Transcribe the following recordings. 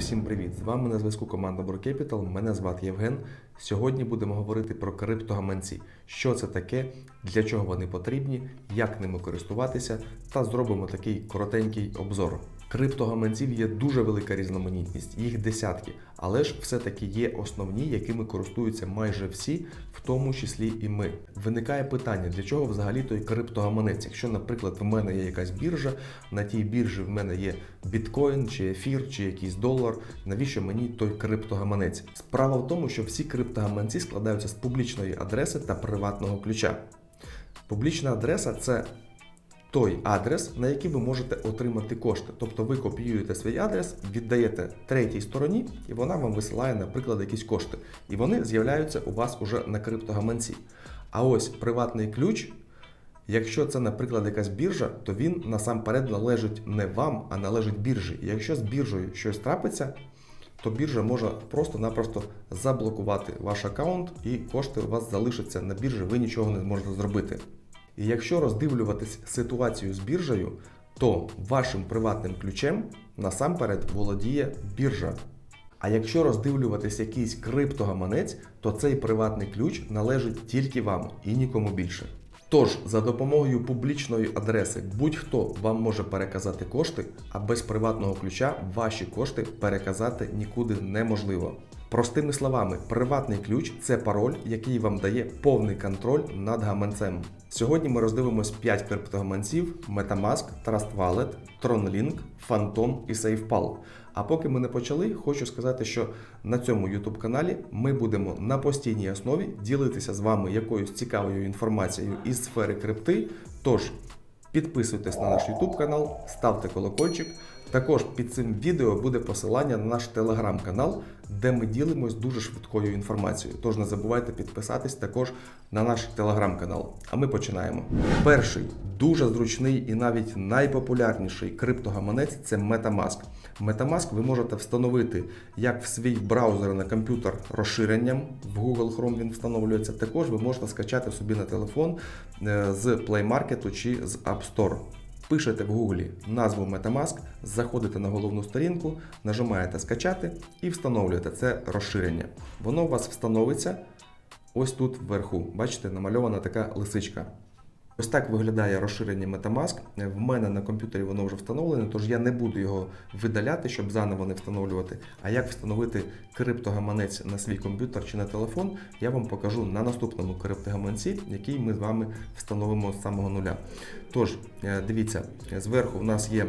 всім привіт! З вами на зв'язку команда Capital. Мене звати Євген. Сьогодні будемо говорити про криптогаманці, що це таке, для чого вони потрібні, як ними користуватися, та зробимо такий коротенький обзор. Криптогаманців є дуже велика різноманітність, їх десятки, але ж все-таки є основні, якими користуються майже всі, в тому числі і ми. Виникає питання, для чого взагалі той криптогаманець? Якщо, наприклад, в мене є якась біржа, на тій біржі в мене є біткоін, чи ефір, чи якийсь долар, навіщо мені той криптогаманець? Справа в тому, що всі криптогаманці складаються з публічної адреси та приватного ключа. Публічна адреса це той адрес, на який ви можете отримати кошти. Тобто ви копіюєте свій адрес, віддаєте третій стороні, і вона вам висилає, наприклад, якісь кошти. І вони з'являються у вас уже на криптогаманці. А ось приватний ключ. Якщо це, наприклад, якась біржа, то він насамперед належить не вам, а належить біржі. І якщо з біржею щось трапиться, то біржа може просто-напросто заблокувати ваш аккаунт і кошти у вас залишаться на біржі, ви нічого не зможете зробити. І якщо роздивлюватись ситуацію з біржею, то вашим приватним ключем насамперед володіє біржа. А якщо роздивлюватись якийсь криптогаманець, то цей приватний ключ належить тільки вам і нікому більше. Тож, за допомогою публічної адреси будь-хто вам може переказати кошти, а без приватного ключа ваші кошти переказати нікуди неможливо. Простими словами, приватний ключ це пароль, який вам дає повний контроль над гаманцем. Сьогодні ми роздивимось 5 криптогаманців: Metamask, Trust Wallet, TronLink, Phantom і SafePal. А поки ми не почали, хочу сказати, що на цьому YouTube каналі ми будемо на постійній основі ділитися з вами якоюсь цікавою інформацією із сфери крипти. Тож підписуйтесь на наш YouTube канал, ставте колокольчик. Також під цим відео буде посилання на наш телеграм-канал, де ми ділимось дуже швидкою інформацією. Тож не забувайте підписатись також на наш телеграм-канал. А ми починаємо. Перший дуже зручний і навіть найпопулярніший криптогаманець це Metamask. Metamask ви можете встановити як в свій браузер на комп'ютер розширенням. В Google Chrome він встановлюється. Також ви можете скачати собі на телефон е, з Play Market чи з App Store. Пишете в Гуглі назву Metamask, заходите на головну сторінку, нажимаєте скачати і встановлюєте це розширення. Воно у вас встановиться ось тут вверху. Бачите, намальована така лисичка. Ось так виглядає розширення Metamask. В мене на комп'ютері воно вже встановлене, тож я не буду його видаляти, щоб заново не встановлювати. А як встановити криптогаманець на свій комп'ютер чи на телефон, я вам покажу на наступному криптогаманці, який ми з вами встановимо з самого нуля. Тож, е, дивіться, зверху в нас є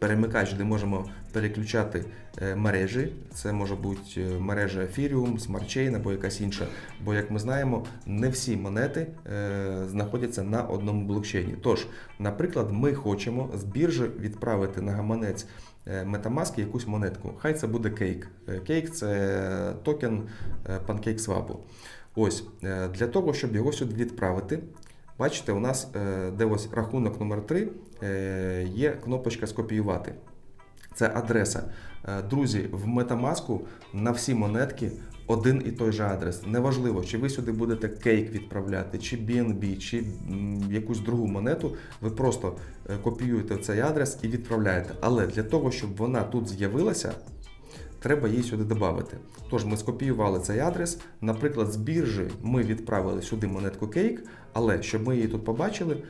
перемикач, де можемо переключати е, мережі. Це може бути е, мережа Ethereum, SmartChain або якась інша. Бо, як ми знаємо, не всі монети е, знаходяться на одному блокчейні. Тож, наприклад, ми хочемо з біржі відправити на гаманець Metamask якусь монетку. Хай це буде кейк. Кейк це токен PancakeSwap. Ось для того, щоб його сюди відправити. Бачите, у нас, е, де ось рахунок номер 3 е, є кнопочка скопіювати. Це адреса. Е, Друзі, в Metamask на всі монетки один і той же адрес. Неважливо, чи ви сюди будете кейк відправляти, чи BNB, чи якусь другу монету. Ви просто копіюєте цей адрес і відправляєте. Але для того, щоб вона тут з'явилася, треба її сюди додати. Тож ми скопіювали цей адрес. Наприклад, з біржі ми відправили сюди монетку Cake, але щоб ми її тут побачили,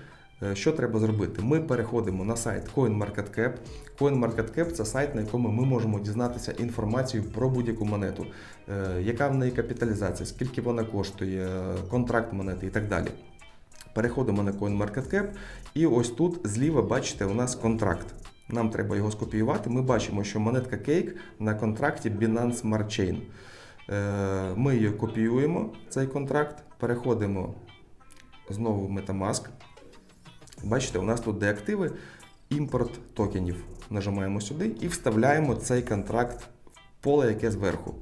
е, що треба зробити? Ми переходимо на сайт CoinMarketCap. CoinMarketCap – це сайт, на якому ми можемо дізнатися інформацію про будь-яку монету, Е, яка в неї капіталізація, скільки вона коштує, контракт монети і так далі. Переходимо на CoinMarketCap, і ось тут зліва бачите у нас контракт. Нам треба його скопіювати. Ми бачимо, що монетка Cake на контракті Binance Smart Chain. Е, Ми її копіюємо, цей контракт, переходимо знову в Metamask. Бачите, у нас тут де активи, імпорт токенів. Нажимаємо сюди і вставляємо цей контракт в поле, яке зверху.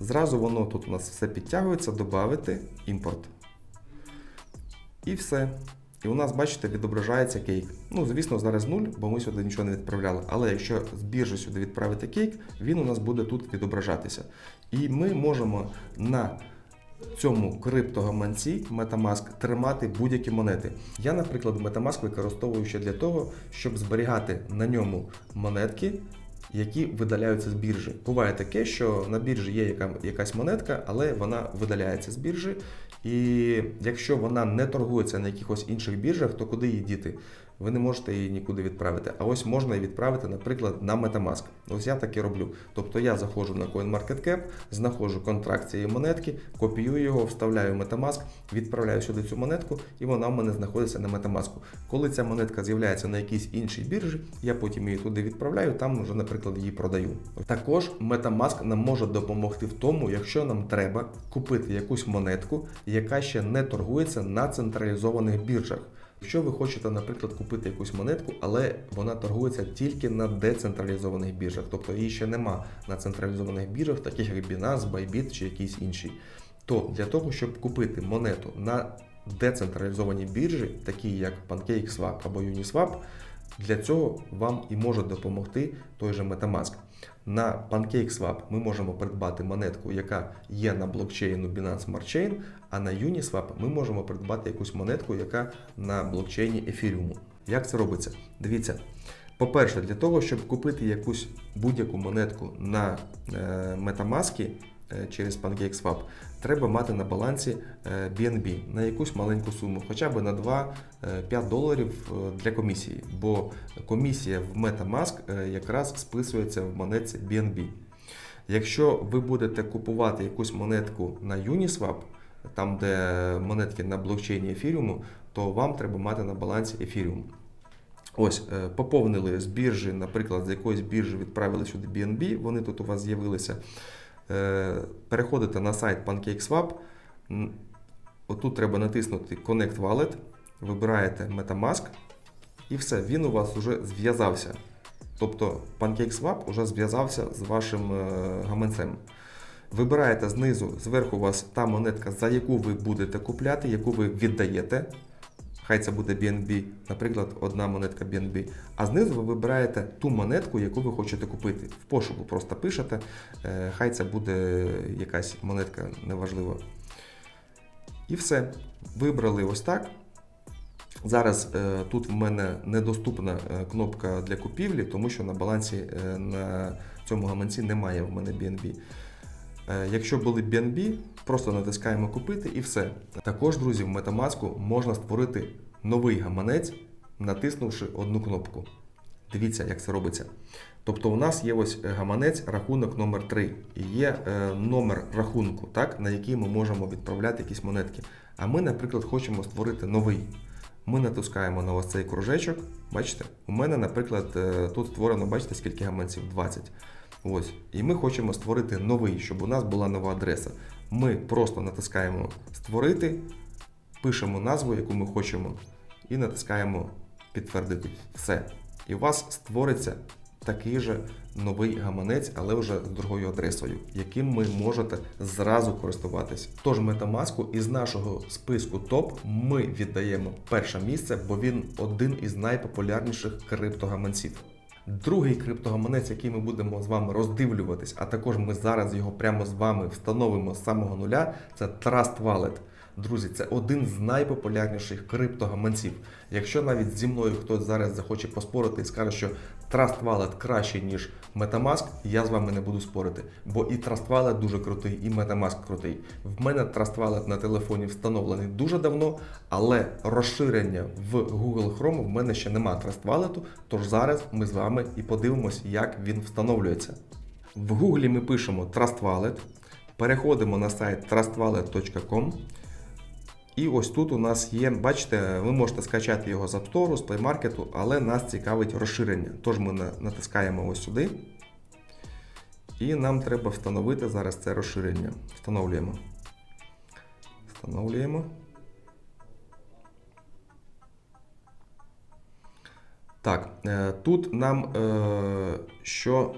Зразу воно тут у нас все підтягується, додати імпорт. І все. І у нас, бачите, відображається кейк. Ну, звісно, зараз нуль, бо ми сюди нічого не відправляли. Але якщо з біржі сюди відправити кейк, він у нас буде тут відображатися. І ми можемо на цьому криптогаманці Metamask тримати будь-які монети. Я, наприклад, Metamask використовую ще для того, щоб зберігати на ньому монетки які видаляються з біржі. Буває таке, що на біржі є яка, якась монетка, але вона видаляється з біржі. І якщо вона не торгується на якихось інших біржах, то куди її діти? Ви не можете її нікуди відправити. А ось можна її відправити, наприклад, на Metamask. Ось я так і роблю. Тобто я заходжу на CoinMarketCap, знаходжу контракт цієї монетки, копіюю його, вставляю в Metamask, відправляю сюди цю монетку, і вона в мене знаходиться на Metamask. Коли ця монетка з'являється на якійсь іншій біржі, я потім її туди відправляю, там вже, наприклад, її продаю. Також Metamask нам може допомогти в тому, якщо нам треба купити якусь монетку, яка ще не торгується на централізованих біржах. Якщо ви хочете, наприклад, купити якусь монетку, але вона торгується тільки на децентралізованих біржах, тобто її ще нема на централізованих біржах, таких як Binance, Bybit чи якісь інші, то для того, щоб купити монету на децентралізованій біржі, такі як PancakeSwap або Uniswap, для цього вам і може допомогти той же Metamask. На PancakeSwap ми можемо придбати монетку, яка є на блокчейну Binance Smart Chain, а на Uniswap ми можемо придбати якусь монетку, яка на блокчейні Ethereum. Як це робиться? Дивіться. По-перше, для того, щоб купити якусь будь-яку монетку на е, Metamask через PancakeSwap, треба мати на балансі е, BNB на якусь маленьку суму, хоча б на 2-5 доларів е, для комісії, бо комісія в Metamask е, якраз списується в монетці BNB. Якщо ви будете купувати якусь монетку на Uniswap, там де монетки на блокчейні Ethereum, то вам треба мати на балансі Ethereum. Ось, е, поповнили з біржі, наприклад, з якоїсь біржі відправили сюди BNB, вони тут у вас з'явилися. Е, Переходите на сайт PancakeSwap. Отут треба натиснути Connect Wallet, вибираєте Metamask, і все, він у вас вже зв'язався. Тобто PancakeSwap вже зв'язався з вашим е, гаманцем. Вибираєте знизу, зверху у вас та монетка, за яку ви будете купляти, яку ви віддаєте. Хай це буде BNB, наприклад, одна монетка BNB. А знизу ви вибираєте ту монетку, яку ви хочете купити. В пошуку просто пишете. е, Хай це буде якась монетка, неважливо. І все. Вибрали ось так. Зараз е, тут в мене недоступна е, кнопка для купівлі, тому що на балансі на цьому гаманці немає в мене BNB. Е, Якщо були BNB, просто натискаємо купити і все. Також, друзі, в Metamask можна створити новий гаманець, натиснувши одну кнопку. Дивіться, як це робиться. Тобто, у нас є ось гаманець, рахунок номер 3 і є е, номер рахунку, так, на який ми можемо відправляти якісь монетки. А ми, наприклад, хочемо створити новий. Ми натискаємо на ось цей кружечок. Бачите, у мене, наприклад, е, тут створено, бачите, скільки гаманців? 20. Ось. І ми хочемо створити новий, щоб у нас була нова адреса. Ми просто натискаємо Створити, пишемо назву, яку ми хочемо, і натискаємо Підтвердити. Все. І у вас створиться такий же новий гаманець, але вже з другою адресою, яким ви можете зразу користуватись. Тож Metamask із нашого списку топ ми віддаємо перше місце, бо він один із найпопулярніших криптогаманців. Другий криптогаманець, який ми будемо з вами роздивлюватись, а також ми зараз його прямо з вами встановимо з самого нуля, це Trust Wallet. Друзі, це один з найпопулярніших криптогаманців. Якщо навіть зі мною хтось зараз захоче поспорити і скаже, що Trust Wallet краще, ніж Metamask, я з вами не буду спорити. Бо і Trust Wallet дуже крутий, і Metamask крутий. В мене Trust Wallet на телефоні встановлений дуже давно, але розширення в Google Chrome в мене ще нема Trust Wallet, тож зараз ми з вами і подивимось, як він встановлюється. В Google ми пишемо Trust Wallet, переходимо на сайт trustwallet.com. І ось тут у нас є, бачите, ви можете скачати його з App Store, з Play Market, але нас цікавить розширення. Тож ми натискаємо ось сюди. І нам треба встановити зараз це розширення. Встановлюємо. Встановлюємо. Так, е, тут нам е, що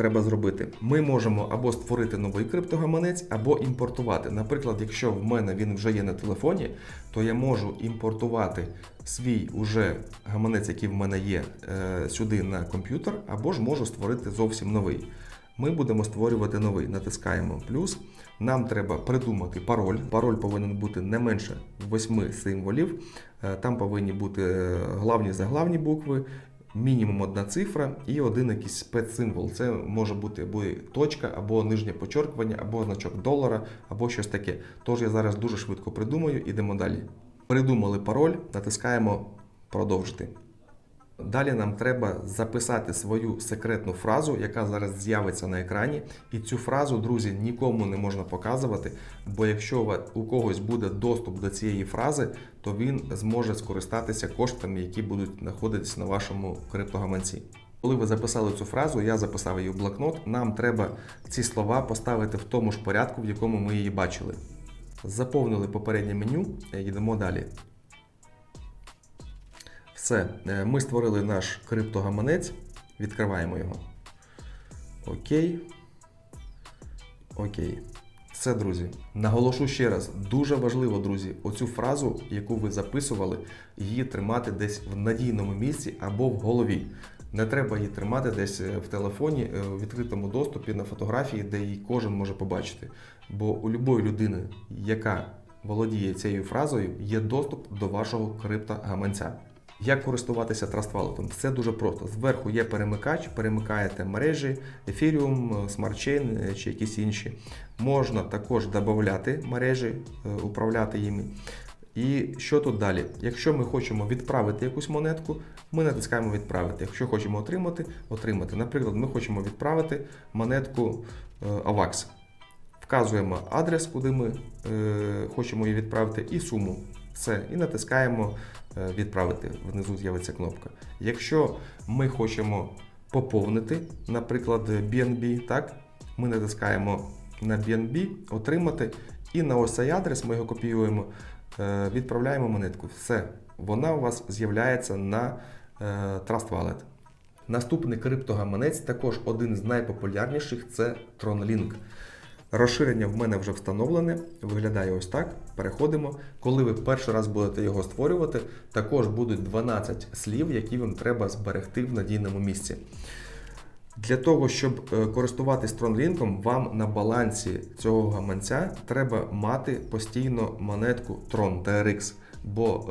треба зробити? Ми можемо або створити новий криптогаманець, або імпортувати. Наприклад, якщо в мене він вже є на телефоні, то я можу імпортувати свій уже гаманець, який в мене є, е, сюди на комп'ютер, або ж можу створити зовсім новий. Ми будемо створювати новий. Натискаємо плюс. Нам треба придумати пароль. Пароль повинен бути не менше 8 символів. Е, Там повинні бути е, главні заглавні букви, мінімум одна цифра і один якийсь спецсимвол. Це може бути або точка, або нижнє почеркування, або значок долара, або щось таке. Тож я зараз дуже швидко придумаю, ідемо далі. Придумали пароль, натискаємо продовжити. Далі нам треба записати свою секретну фразу, яка зараз з'явиться на екрані. І цю фразу, друзі, нікому не можна показувати, бо якщо у когось буде доступ до цієї фрази, то він зможе скористатися коштами, які будуть знаходитися на вашому криптогаманці. Коли ви записали цю фразу, я записав її в блокнот. Нам треба ці слова поставити в тому ж порядку, в якому ми її бачили. Заповнили попереднє меню, йдемо далі. Все, е, ми створили наш криптогаманець, відкриваємо його. Окей. Окей. Все, друзі. Наголошу ще раз, дуже важливо, друзі, оцю фразу, яку ви записували, її тримати десь в надійному місці або в голові. Не треба її тримати десь е, в телефоні е, у відкритому доступі на фотографії, де її кожен може побачити. Бо у будь-якої людини, яка володіє цією фразою, є доступ до вашого криптогаманця. Як користуватися Trust Wallet? Все дуже просто. Зверху є перемикач, перемикаєте мережі, Ethereum, Smart Chain чи якісь інші. Можна також додати мережі, е, управляти їми. І що тут далі? Якщо ми хочемо відправити якусь монетку, ми натискаємо відправити. Якщо хочемо отримати, отримати. Наприклад, ми хочемо відправити монетку е, AVAX. Вказуємо адрес, куди ми е, хочемо її відправити, і суму. Все, і натискаємо е, відправити. Внизу з'явиться кнопка. Якщо ми хочемо поповнити, наприклад, BNB, так, ми натискаємо на BNB, отримати, і на ось цей адрес ми його копіюємо, е, відправляємо монетку. Все, вона у вас з'являється на е, Trust Wallet. Наступний криптогаманець також один з найпопулярніших це TronLink. Розширення в мене вже встановлене, виглядає ось так. Переходимо. Коли ви перший раз будете його створювати, також будуть 12 слів, які вам треба зберегти в надійному місці. Для того, щоб е, користуватись TronLink, вам на балансі цього гаманця треба мати постійно монетку Tron TRX, бо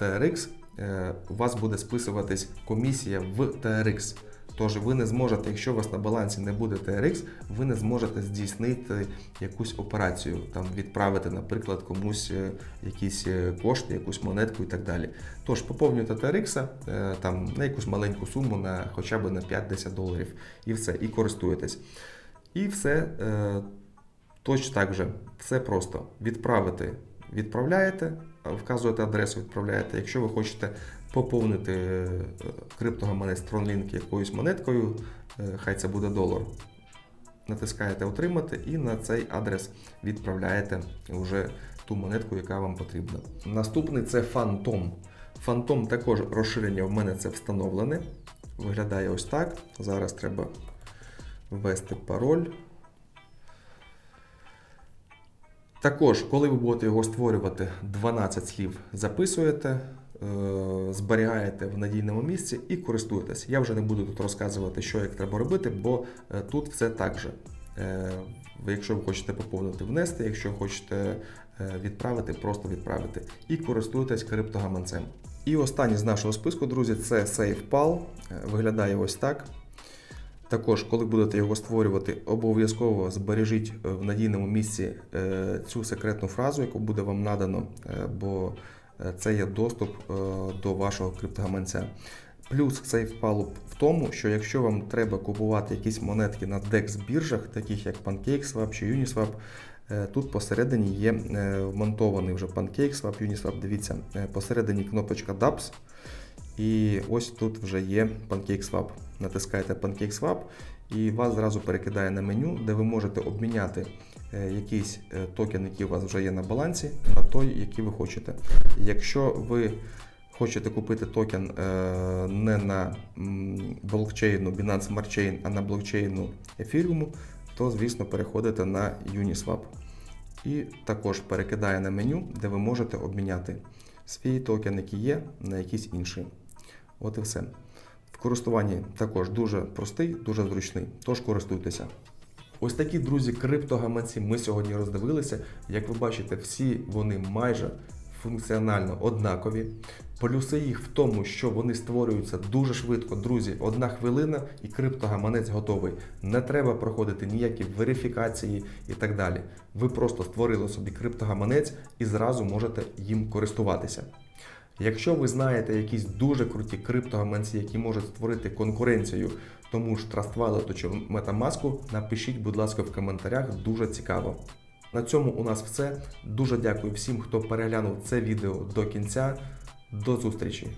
е, TRX е, у вас буде списуватись комісія в TRX. Тож ви не зможете, якщо у вас на балансі не буде TRX, ви не зможете здійснити якусь операцію, там відправити, наприклад, комусь е, якісь е, кошти, якусь монетку і так далі. Тож поповнюйте TRX е, там на якусь маленьку суму, на хоча б на 5-10 доларів, і все, і користуєтесь. І все точно так же, все просто відправити. Відправляєте, вказуєте адресу, відправляєте. Якщо ви хочете поповнити е, криптогаманець TronLink якоюсь монеткою, е, хай це буде долар. Натискаєте Отримати і на цей адрес відправляєте вже ту монетку, яка вам потрібна. Наступний це Phantom. Phantom також розширення в мене це встановлене. Виглядає ось так. Зараз треба ввести пароль. Також, коли ви будете його створювати, 12 слів записуєте, зберігаєте в надійному місці і користуєтесь. Я вже не буду тут розказувати, що як треба робити, бо е, тут все так же. Е, Якщо ви хочете поповнити, внести, якщо хочете е, відправити, просто відправити. І користуйтесь криптогаманцем. І останній з нашого списку, друзі, це SafePal. Е, Виглядає ось так. Також, коли будете його створювати, обов'язково збережіть е, в надійному місці е, цю секретну фразу, яку буде вам надано, е, бо е, це є доступ е, до вашого криптогаманця. Плюс SafePal в тому, що якщо вам треба купувати якісь монетки на DEX біржах, таких як PancakeSwap чи Uniswap, е, тут посередині є е, вмонтований вже PancakeSwap, Uniswap, дивіться, е, посередині кнопочка DApps. І ось тут вже є PancakeSwap. Натискаєте PancakeSwap і вас зразу перекидає на меню, де ви можете обміняти е, якийсь е, токен, який у вас вже є на балансі, на той, який ви хочете. Якщо ви хочете купити токен е, не на блокчейну Binance Smart Chain, а на блокчейну Ethereum, то звісно переходите на Uniswap. І також перекидає на меню, де ви можете обміняти свій токен, який є, на якийсь інший. От і все. В користуванні також дуже простий, дуже зручний, тож користуйтеся. Ось такі, друзі, криптогаманці ми сьогодні роздивилися. Як ви бачите, всі вони майже функціонально однакові. Плюси їх в тому, що вони створюються дуже швидко. Друзі, одна хвилина і криптогаманець готовий. Не треба проходити ніякі верифікації і так далі. Ви просто створили собі криптогаманець і зразу можете їм користуватися. Якщо ви знаєте якісь дуже круті криптогаманці, які можуть створити конкуренцію тому ж Trust чи MetaMask, напишіть, будь ласка, в коментарях, дуже цікаво. На цьому у нас все. Дуже дякую всім, хто переглянув це відео до кінця. До зустрічі!